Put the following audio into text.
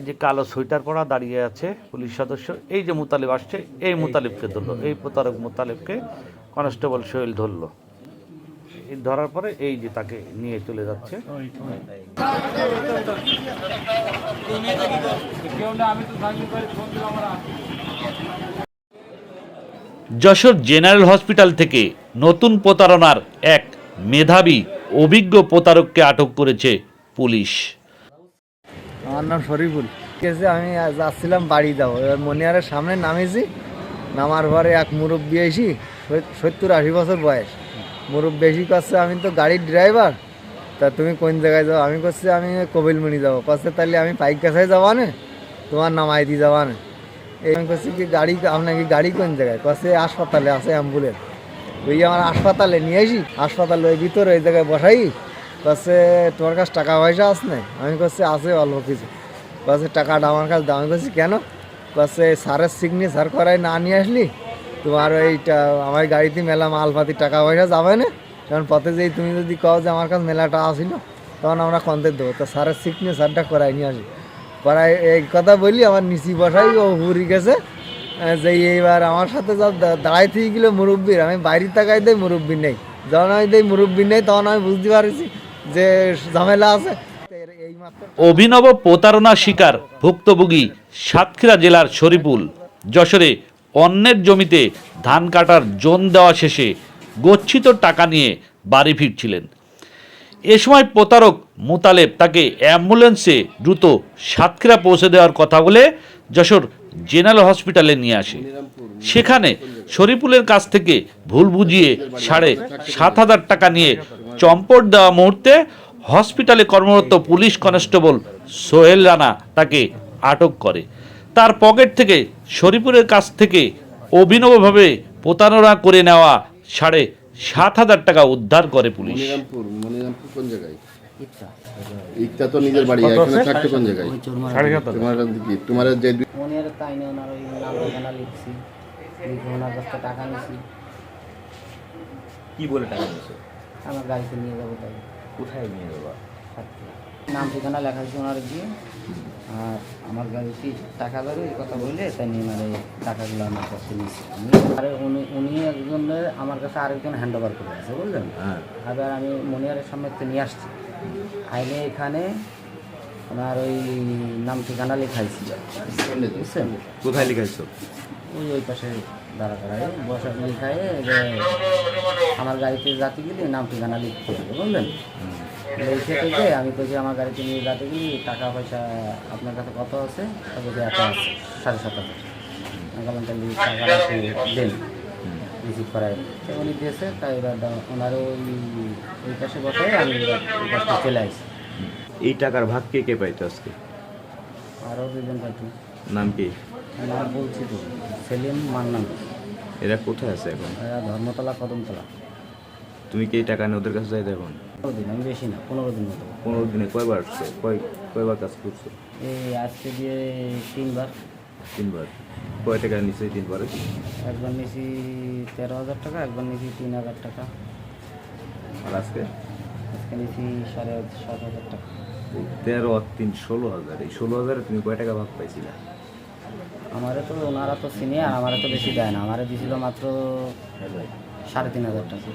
এই যে কালো সোয়েটার পরা দাঁড়িয়ে আছে পুলিশ সদস্য, এই যে মুতালিব আসছে, এই মুতালিবকে ধরলো, এই প্রতারক মুতালিবকে কনস্টেবল সোহেল ধরলো। ধরার পরে এই যে তাকে নিয়ে চলে যাচ্ছে। যশোর জেনারেল হসপিটাল থেকে নতুন প্রতারণার এক মেধাবী অভিজ্ঞ প্রতারককে আটক করেছে পুলিশ। আমার নাম শরীফুল। গেছে আমি আজ যাচ্ছিলাম বাড়ি যাব এবার মনিয়ারের সামনে নামেছি নামার পরে এক মুরব্বী এসি সত্তর আশি বছর বয়স। মুরব্বী এসি করছে আমি তো গাড়ির ড্রাইভার তা তুমি কোন জায়গায় যাও? আমি করছি আমি কবিলমণি যাব। করছে তাহলে আমি পাইক কাছায় যাওয়া না তোমার নাম আইদি যাওয়া না এই আমি করছি কি গাড়ি আপনাকে গাড়ি কোন জায়গায়? করছে হাসপাতালে আছে অ্যাম্বুলেন্স। ওই আমার হাসপাতালে নিয়ে আসি হাসপাতালে ওই ভিতরে ওই জায়গায় বসাই। কাছে তোমার কাছে টাকা পয়সা আছে না আমি কাছে আছে অল্প কিছু। কাছে টাকাটা আমার কাছে দাম কাছে কেন? কাছে সারের সিগনেচার করাই না নিয়ে আসলি? তোমার ওইটা আমার গাড়িতে মেলা মালপাতি টাকা পয়সা যাবে না? কারণ পথে যেই তুমি যদি কও যে আমার কাছে মেলাটা আসিল, তখন আমরা কন্তে দেবো। তো সারের সিগনেচারটা করাই নিয়ে আসি। করাই এই কথা বলি আমার নিচি বসাই ও হুরি গেছে। যে এইবার আমার সাথে যা দাঁড়াই থেকে গেলো মুরব্বীর। আমি বাইরের তাকাই দেয় মুরব্বী নেই। যখন আমি দেই মুরব্বী নেই, তখন আমি বুঝতে পারছি যে ঝামেলা আছে, অভিনব প্রতারণা শিকার ভুক্তভোগী সাতক্ষীরা জেলার শরীফুল। যশোরে অন্যের জমিতে ধান কাটার জোন দেওয়া শেষে গচ্ছিত টাকা নিয়ে বাড়ি ফিরছিলেন। এ সময় প্রতারক মোতালেব তাকে অ্যাম্বুলেন্সে দ্রুত সাতক্ষীরা পৌঁছে দেওয়ার কথা বলে যশোর জেনারেল হসপিটালে নিয়ে আসে। সেখানে শরীফুলের কাছ থেকে ভুল বুঝিয়ে সাড়ে সাত হাজার টাকা নিয়ে চম্পট দেওয়া মুহূর্তে হসপিটালে কর্মরত পুলিশ কনস্টেবল সোহেল রানা তাকে আটক করে। তার পকেট থেকে শরীফুলের কাছ থেকে অভিনবভাবে প্রতারণা করে নেওয়া সাড়ে সাত হাজার টাকা উদ্ধার করে পুলিশ। মনিরামপুর মনিরামপুর কোন জায়গায়? ইকটা তো নিজের বাড়ি এখানে থাকতো কোন জায়গায়? তোমার কি তোমার যে দুই- তাই নিয়ে ওনার ওই নাম লিখছি ওনার কাছ টাকা নিছি। কি বলে টাকা আমার গাড়িতে নিয়ে যাব তাই। কোথায় নিয়ে যাব? সাতক্ষীরা। নাম ঠিকানা লেখা ওনার দিয়ে আর আমার গাড়িতে টাকা ধরে এই কথা বললে তাই নিয়ে মানে টাকাগুলো আমার কাছে নিয়েছি। আমি আর উনি উনি একজনের আমার কাছে আরেকজন হ্যান্ড ওভার করে আছে বুঝলেন? হ্যাঁ। এবার আমি মনিয়ারের সামনে থেকে নিয়ে আসছি। আইনে এখানে ওনার ওই নাম ঠিকানা লেখাইছি। বুঝছেন? কোথায় লিখাইছো? ওই ওই পাশে। দাঁড়া করায় বসা লিখায় যে আমার গাড়িতে যাতে গেলে নাম ঠিকানা লিখতে হবে বুঝলেন? লিখে থেকে আমি কইছি আমার গাড়িতে নিয়ে যাতে গেলে টাকা পয়সা আপনার কাছে কত আছে? তবে এত আছে সাড়ে সাত হাজার। বললাম তাহলে টাকাটা দেন রিসিভ করায়। তো উনি দিয়েছে তাই এবার দাও- ওনার ওই ওই পাশে বসায় আমি ওই পাশে চলে আসি। এই টাকার ভাগ কে কে পাইতো আজকে? আরও দুজন পাইতো। নাম কি? নাম বলছি তো সেলিম মান্নান। এরা কোথায় আছে এখন? এরা ধর্মতলা কদমতলা। তুমি কি এই টাকা নিয়ে ওদের কাছে যাইতে এখন? পনেরো দিন আমি বেশি না পনেরো দিন মতো। পনেরো দিনে কয়বার আসছে কয় কয়বার কাজ করছ? এই আজকে দিয়ে তিনবার। তিনবার। কয় টাকা নিচে তিনবারে? একবার নিয়েছি তেরো হাজার টাকা একবার নিয়েছি তিন হাজার টাকা। আর আজকে? আজকে নিয়েছি সাড়ে সাত হাজার টাকা। তেরো আর তিন ষোলো হাজার। এই ষোলো হাজারে তুমি কয় টাকা ভাগ পাইছিলা? আমারে তো ওনারা তো সিনিয়র আমারে তো বেশি দেয় না। আমারে দিয়েছিল মাত্র সাড়ে তিন হাজার টাকা।